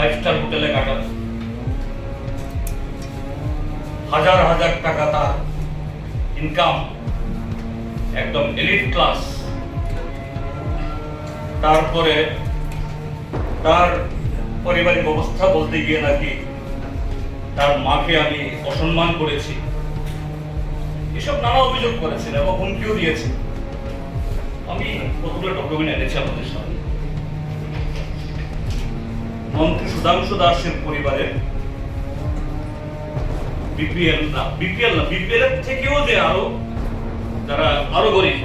Five star হোটেলে কাটান। হাজার হাজার টাকা তার ইনকাম একদম এলিট ক্লাস তারপরে তার পারিবারিক অবস্থা বলতে গিয়ে নাকি তার মাকে আমি অসম্মান করেছি। এসব নানা অভিযোগ করেছেন এবং হুমকিও দিয়েছেন। আমি কতগুলো ডকুমেন্ট এনেছি আমাদের সামনে। মন্ত্রী সুধাংশু দাসের পরিবারের বিপিএল না বিপিএল না, বিপিএল এর থেকেও যে আরও যারা, আরও গরিব,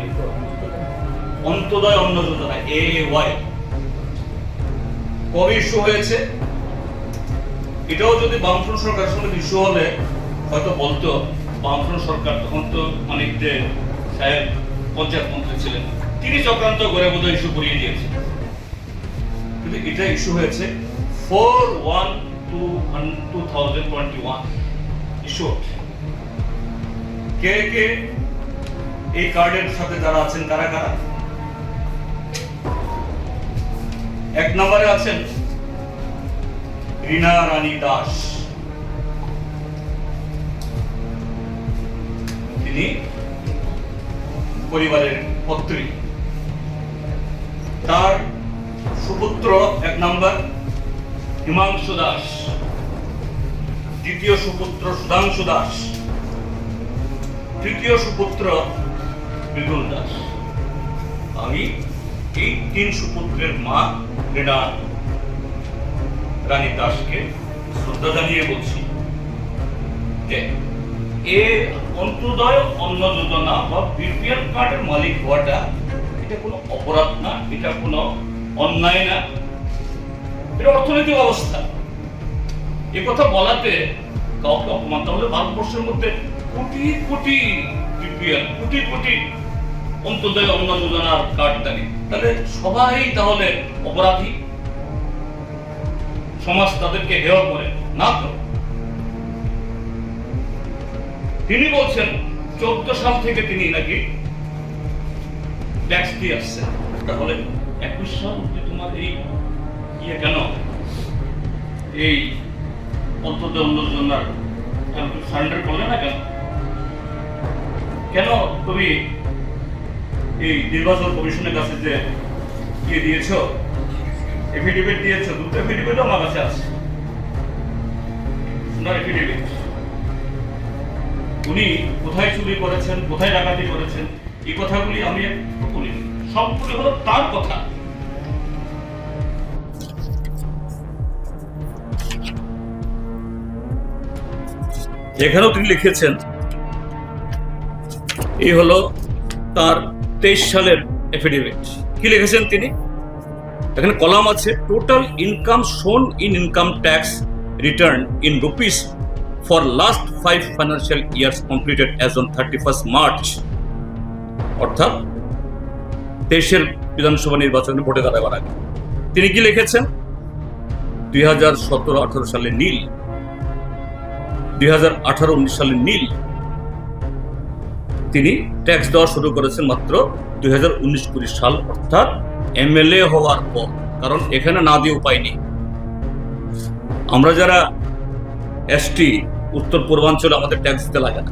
অন্তদয় অন্ন যোজনা এ ওয়াই কবে ইস্যু হয়েছে? এটাও যদি বামফ্রন্ট সরকার সঙ্গে ইস্যু হলে হয়তো বলতো, বামফ্রন্ট সরকার তখন তো অনেক যে সাহেব পঞ্চায়েত মন্ত্রী ছিলেন, তিনি চক্রান্ত করে বোধহয় ইস্যু করিয়ে দিয়েছেন কিন্তু এটা ইস্যু হয়েছে four one two two thousand twenty one issue কে কে এই কার্ডের সাথে যারা আছেন, কারা কারা? এক নম্বরে আছেন রীনা রানী দাস। তিনি পরিবারের পত্রী তার সুপুত্র এক নম্বর। হিমাংশু দাস, দ্বিতীয় সুপুত্র সুধাংশু দাস, তৃতীয় সুপুত্র বিপুল দাস। আমি এই তিন সুপুত্রের মা রেনা রানী দাসকে শ্রদ্ধা জানিয়ে বলছি যে, এ অন্তর্দয় অন্ন যোজনা বা বিপিএল কার্ডের মালিক হওয়াটা এটা কোনো অপরাধ না, এটা কোনো অন্যায় না। এটা অর্থনৈতিক অবস্থা। এ কথা বলাতে কাউকে অপমান তাহলে ভারতবর্ষের মধ্যে কোটি কোটি বিপিএল, কোটি কোটি অন্তর্দয় অন্ন যোজনার কার্ডদারি তাহলে সবাই তাহলে অপরাধী? সমাজ তাদেরকে হেয় করে, না তো? তিনি বলছেন, চোদ্দ সাল থেকে তিনি নাকি ট্যাক্স দিয়ে আসছেন। তাহলে একুশ সাল তোমার এই ইয়ে কেন এই অন্তত যোজনার সারেন্ডার করলে না কেন? কেন তুমি এই নির্বাচন কমিশনের কাছে যে ইয়ে দিয়েছ এফিডেভিট দিয়েছ, দুটো এফিডেভিট আমার কাছে আছে। এফিডেভিট উনি কোথায় চুরি করেছেন, কোথায় ডাকাতি করেছেন, এই কথাগুলি আমি বলিনি। সবগুলি হলো তার কথা। এখানেও তিনি লিখেছেন, এই হলো তার তেইশ সালের এফিডেভিট কি লিখেছেন তিনি? এখানে কলাম আছে total income shown in income tax return in rupees for last five financial years completed as on thirty first March অর্থাৎ দেশের বিধানসভা নির্বাচনে ভোটে দাঁড়াবার আগে। তিনি কি লিখেছেন? দুই হাজার সতেরো আঠারো সালে নীল দুই আঠারো, উনিশ সালে নীল তিনি ট্যাক্স দেওয়া শুরু করেছেন মাত্র দুই হাজার উনিশ কুড়ি সাল, অর্থাৎ এমএলএ হওয়ার পর, কারণ এখানে না দিয়ে উপায় নেই। আমরা যারা এসটি উত্তর পূর্বাঞ্চলে আমাদের ট্যাক্স দিতে লাগে না,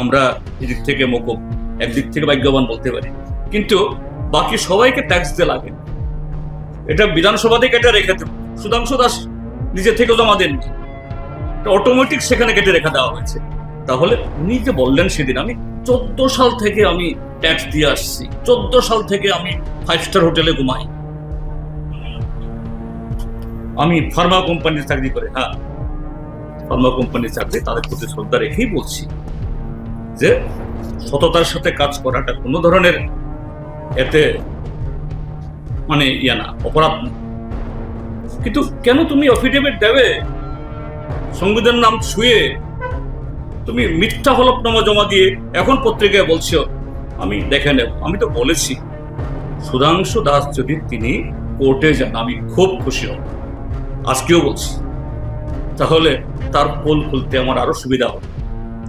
আমরা এদিক থেকে মকুব একদিক থেকে ভাগ্যবান বলতে পারি। কিন্তু বাকি সবাইকে ট্যাক্স দিতে লাগে। এটা বিধানসভা থেকে এটা রেখে দেব। সুধাংশু দাস নিজে থেকে জমা দেননি অটোমেটিক সেখানে কেটে রেখে দেওয়া হয়েছে। তাহলে উনি যে বললেন সেদিন, আমি চোদ্দ সাল থেকে আমি ট্যাক্স দিয়ে আসছি। চোদ্দ সাল থেকে আমি ফাইভ স্টার হোটেলে ঘুমাই। আমি ফার্মা কোম্পানির চাকরি করে হ্যাঁ ফার্মা কোম্পানির চাকরি, তাদের প্রতি শ্রদ্ধা রেখেই বলছি যে সততার সাথে কাজ করাটা কোনো ধরনের এতে মানে ইয়া না, অপরাধ কিন্তু কেন তুমি অফিডেভিট দেবে? সংবিধান নাম ছুঁয়ে তুমি মিথ্যা হলফনামা জমা দিয়ে এখন পত্রিকায় বলছো, আমি দেখে নেব। আমি তো বলেছি। সুধাংশু দাস যদি তিনি কোর্টে যান, আমি খুব খুশি হব। আজকেও বলছি। তাহলে তার পোল খুলতে আমার আরও সুবিধা হবে।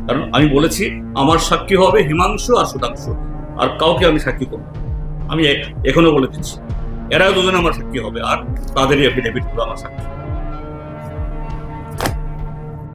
কারণ আমি বলেছি, আমার সাক্ষী হবে হিমাংশু আর সুধাংশু। আর কাউকে আমি সাক্ষী করব আমি এখনও বলে দিচ্ছি। এরা দুজনে আমার সাক্ষী হবে, আর তাদেরই এফিডেভিট আমার সাক্ষী